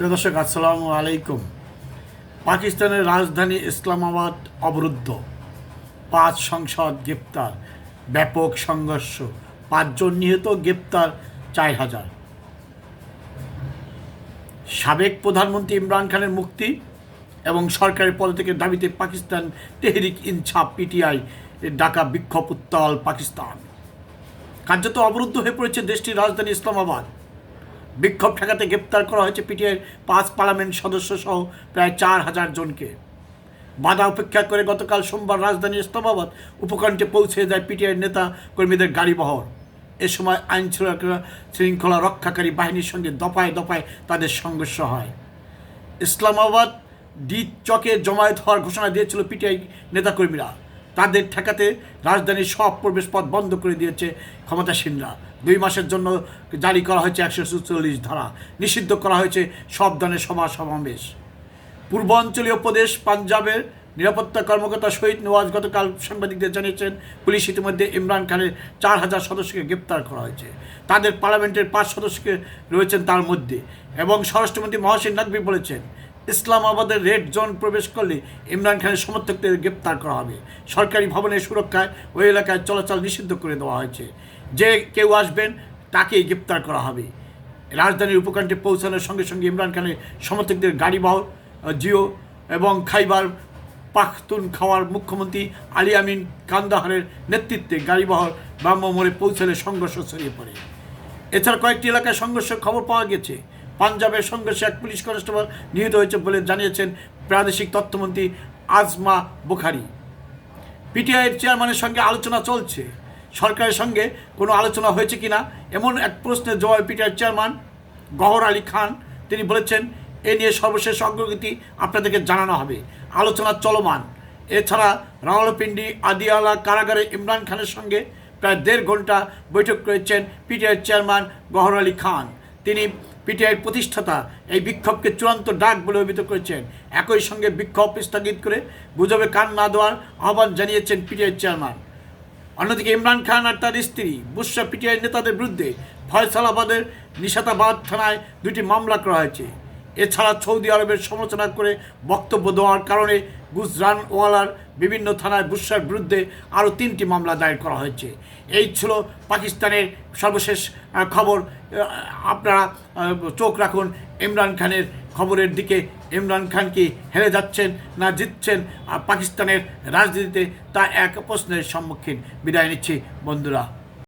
প্রিয় দর্শক, আসসালামু আলাইকুম। পাকিস্তানের রাজধানী ইসলামাবাদ অবরুদ্ধ। পাঁচ সংসদ গ্রেপ্তার, ব্যাপক সংঘর্ষ, পাঁচজন নিহত, গ্রেপ্তার চার হাজার। সাবেক প্রধানমন্ত্রী ইমরান খানের মুক্তি এবং সরকারের পদত্যাগের দাবিতে পাকিস্তান তেহরিক ইনসাফ পিটিআই ডাকা বিক্ষোভ উত্তাল পাকিস্তান। কার্যত অবরুদ্ধ হয়ে পড়েছে দেশটির রাজধানী ইসলামাবাদ। বিক্ষোভ ঠেকাতে গ্রেপ্তার করা হয়েছে পিটিআইয়ের পাঁচ পার্লামেন্ট সদস্য সহ প্রায় চার হাজার জনকে। বাধা উপেক্ষা করে গতকাল সোমবার রাজধানী ইসলামাবাদ উপকণ্ঠে পৌঁছে যায় পিটিআইয়ের নেতা কর্মীদের গাড়িবহর এ সময় আইন শৃঙ্খলা শৃঙ্খলা রক্ষাকারী বাহিনীর সঙ্গে দফায় দফায় তাদের সংঘর্ষ হয়। ইসলামাবাদ ডি চকে জমায়েত হওয়ার ঘোষণা দিয়েছিল পিটিআই নেতাকর্মীরা। তাদের ঠেকাতে রাজধানীর সব প্রবেশপথ বন্ধ করে দিয়েছে ক্ষমতাসীনরা। দুই মাসের জন্য জারি করা হয়েছে একশো চল্লিশ ধারা। নিষিদ্ধ করা হয়েছে সব ধরনের সভা সমাবেশ। পূর্বাঞ্চলীয় প্রদেশ পাঞ্জাবের নিরাপত্তা কর্মকর্তা শহীদ নওয়াজ গতকাল সাংবাদিকদের জানিয়েছেন, পুলিশ ইতিমধ্যে ইমরান খানের চার হাজার সদস্যকে গ্রেপ্তার করা হয়েছে। তাদের পার্লামেন্টের পাঁচ সদস্যকে রয়েছেন তার মধ্যে এবং স্বরাষ্ট্রমন্ত্রী মহসিন নাকবি বলেছেন ইসলামাবাদের রেড জোন প্রবেশ করলে ইমরান খানের সমর্থকদের গ্রেপ্তার করা হবে। সরকারি ভবনের সুরক্ষায় ওই এলাকায় চলাচল নিষিদ্ধ করে দেওয়া হয়েছে। যে কেউ আসবেন, তাকেই গ্রেপ্তার করা হবে। রাজধানীর উপকণ্ঠে পৌঁছানোর সঙ্গে সঙ্গে ইমরান খানের সমর্থকদের গাড়িবহর জিও এবং খাইবার পাখতুন খাওয়ার মুখ্যমন্ত্রী আলী আমিন কান্দাহারের নেতৃত্বে গাড়িবহর ব্রাহ্মমোড়ে পৌঁছালে সংঘর্ষ ছড়িয়ে পড়ে। এছাড়া কয়েকটি এলাকায় সংঘর্ষের খবর পাওয়া গেছে। পাঞ্জাবের সংঘর্ষে এক পুলিশ কনস্টেবল নিহত হয়েছে বলে জানিয়েছেন প্রাদেশিক তথ্যমন্ত্রী আজমা বুখারি। পিটিআইয়ের চেয়ারম্যানের সঙ্গে আলোচনা চলছে। সরকারের সঙ্গে কোনো আলোচনা হয়েছে কিনা? এমন এক প্রশ্নের জবাবে পিটিআইয়ের চেয়ারম্যান গহর আলী খান, তিনি বলেছেন, এ নিয়ে সর্বশেষ অগ্রগতি আপনাদেরকে জানানো হবে। আলোচনা চলমান। এছাড়া রাওয়ালপিন্ডি আদিয়ালা কারাগারে ইমরান খানের সঙ্গে প্রায় দেড় ঘণ্টা বৈঠক করেছেন পিটিআইয়ের চেয়ারম্যান গহর আলী খান। তিনি পিটিআইয়ের প্রতিষ্ঠাতা এই বিক্ষোভকে চূড়ান্ত ডাক বলে অভিহিত করেছেন। একই সঙ্গে বিক্ষোভ স্থগিত করে গুজবে কান না দেওয়ার আহ্বান জানিয়েছেন পিটিআইয়ের চেয়ারম্যান। অন্যদিকে ইমরান খান আর তার স্ত্রী বুসরা পিটিআই নেতাদের বিরুদ্ধে ফয়সালাবাদের নিশাতাবাদ থানায় দুটি মামলা করা হয়েছে। এছাড়া সৌদি আরবের সমালোচনা করে বক্তব্য দেওয়ার কারণে গুজরানওয়ালার বিভিন্ন থানায় বুসরার বিরুদ্ধে আরও তিনটি মামলা দায়ের করা হয়েছে। এই ছিল পাকিস্তানের সর্বশেষ খবর। আপনারা চোখ রাখুন, ইমরান খানের খবরের দিকে। ইমরান খান কি হেরে যাচ্ছেন না জিতছেন? পাকিস্তানের রাজনীতিতে তা এক প্রশ্নের সম্মুখীন। বিদায় নিচ্ছি, বন্ধুরা।